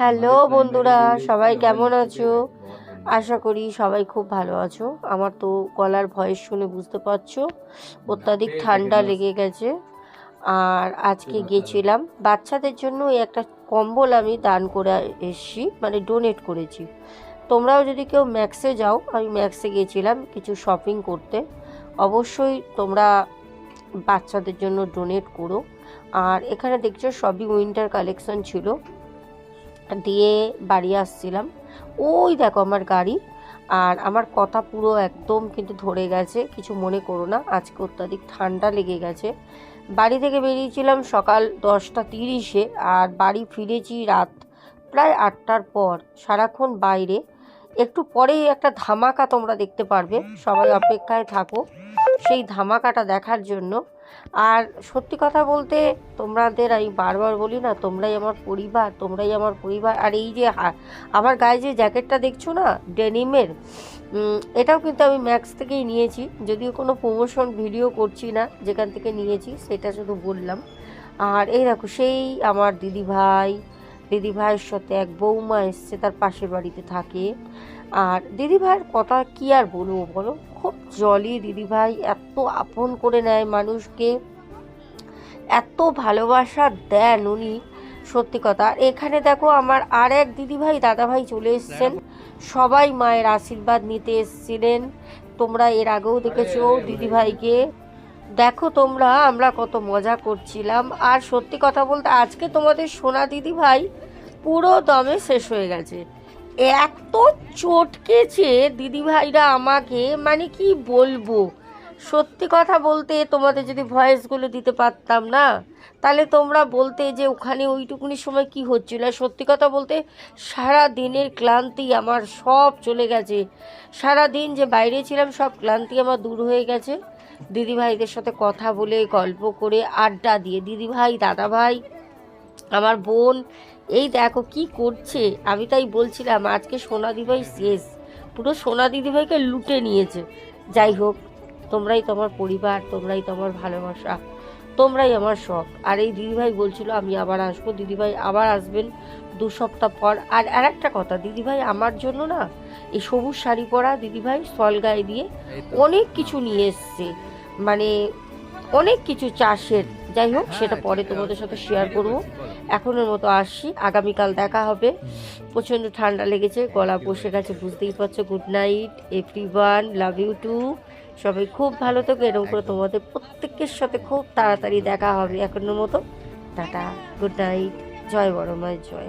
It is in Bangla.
হ্যালো বন্ধুরা সবাই কেমন আছো? আশা করি সবাই খুব ভালো আছো। আমার তো গলার ভয়েস শুনে বুঝতে পারছ অত্যাধিক ঠান্ডা লেগে গেছে। আর আজকে গেছিলাম বাচ্চাদের জন্য একটা কম্বল আমি দান করে এসছি মানে ডোনেট করেছি। তোমরাও যদি কেউ ম্যাক্সে যাও আমি ম্যাক্সে গেছিলাম কিছু শপিং করতে। অবশ্যই তোমরা বাচ্চাদের জন্য ডোনেট করো। আর এখানে দেখছ সবই উইন্টার কালেকশন ছিল। দিয়ে বাড়ি আসছিলাম। ওই দেখো আমার গাড়ি আর আমার কথা পুরো একদম কিন্তু ধরে গেছে, কিছু মনে করো না। আজকে অত্যাধিক ঠান্ডা লেগে গেছে। বাড়ি থেকে বেরিয়েছিলাম সকাল দশটা তিরিশে আর বাড়ি ফিরেছি রাত প্রায় আটটার পর। সারাক্ষণ বাইরে। একটু পরেই একটা ধামাকা তোমরা দেখতে পারবে। সবাই অপেক্ষায় থাকো। সেই ধামাকাটা দেখার জন্য আর সত্যি কথা বলতে তোমাদের আমি বারবার বলি না, তোমরাই আমার পরিবার, তোমরাই আমার পরিবার। আর এই যে আমার গায়ে যে জ্যাকেটটা দেখছ না, ডেনিমের এটাও কিন্তু আমি ম্যাক্স থেকেই নিয়েছি। যদিও কোনো প্রমোশন ভিডিও করছি না, যেখান থেকে নিয়েছি, সেটা শুধু বললাম। আর এই দেখো, সেই আমার দিদি ভাই দিদি ভাইয়ের সাথে এক বৌমা এসছে, তার পাশের বাড়িতে থাকে। আর দিদি ভাইয়ের কথা কি আর বলব বলো? খুব জলি দিদি ভাই এত আপন করে নেয় মানুষকে এত ভালোবাসা দেন উনি সত্যি কথা। আর এখানে দেখো আমার আর এক দিদি ভাই দাদা ভাই চলে এসছেন। সবাই মায়ের আশীর্বাদ নিতে এসেছিলেন। তোমরা এর আগেও দেখেছ দিদি ভাইকে দেখো তোমরা আমরা কত মজা করছিলাম। আর সত্যি কথা বলতে আজকে তোমাদের সোনা দিদি ভাই পুরো দমে শেষ হয়ে গেছে। এত চটকেছে দিদিভাইরা আমাকে মানে কি বলব? সত্যি কথা বলতে তোমাদের যদি ভয়েসগুলো দিতে পারতাম না, তাহলে তোমরা বলতে যে ওখানে ওইটুকুনি সময় কি হচ্ছিল। আর সত্যি কথা বলতে, সারা দিনের ক্লান্তি আমার সব চলে গেছে। সারা দিন যে বাইরে ছিলাম, সব ক্লান্তি আমার দূর হয়ে গেছে। দিদিভাইদের সাথে কথা বলে, গল্প করে, আড্ডা দিয়ে দিদি ভাই দাদা ভাই আমার বোন এই দেখো কি করছে। আমি তাই বলছিলাম আজকে সোনা দিদিভাই শেষ। পুরো সোনা দিদিভাইকে লুটে নিয়েছে। যাই হোক তোমরাই তো আমার পরিবার তোমরাই তো আমার ভালোবাসা তোমরাই আমার শখ। আর এই দিদিভাই বলছিল আমি আবার আসব। দিদিভাই আবার আসবেন দু সপ্তাহ পর। আর আর একটা কথা দিদিভাই আমার জন্য না এই সবুজ শাড়ি পরা দিদিভাই সল গায়ে দিয়ে অনেক কিছু নিয়ে এসছে। মানে অনেক কিছু চাষের। যাই হোক সেটা পরে তোমাদের সাথে শেয়ার করব। এখনের মতো আসি আগামীকাল দেখা হবে। প্রচণ্ড ঠান্ডা লেগেছে, গলা বসে গেছে, বুঝতেই পারছ। Good night everyone love you too সবাই খুব ভালো থাকো, এরকম করে তোমাদের প্রত্যেকের সাথে খুব তাড়াতাড়ি দেখা হবে এখনের মতো। টাটা গুড নাইট জয় বড় মায়ের জয়।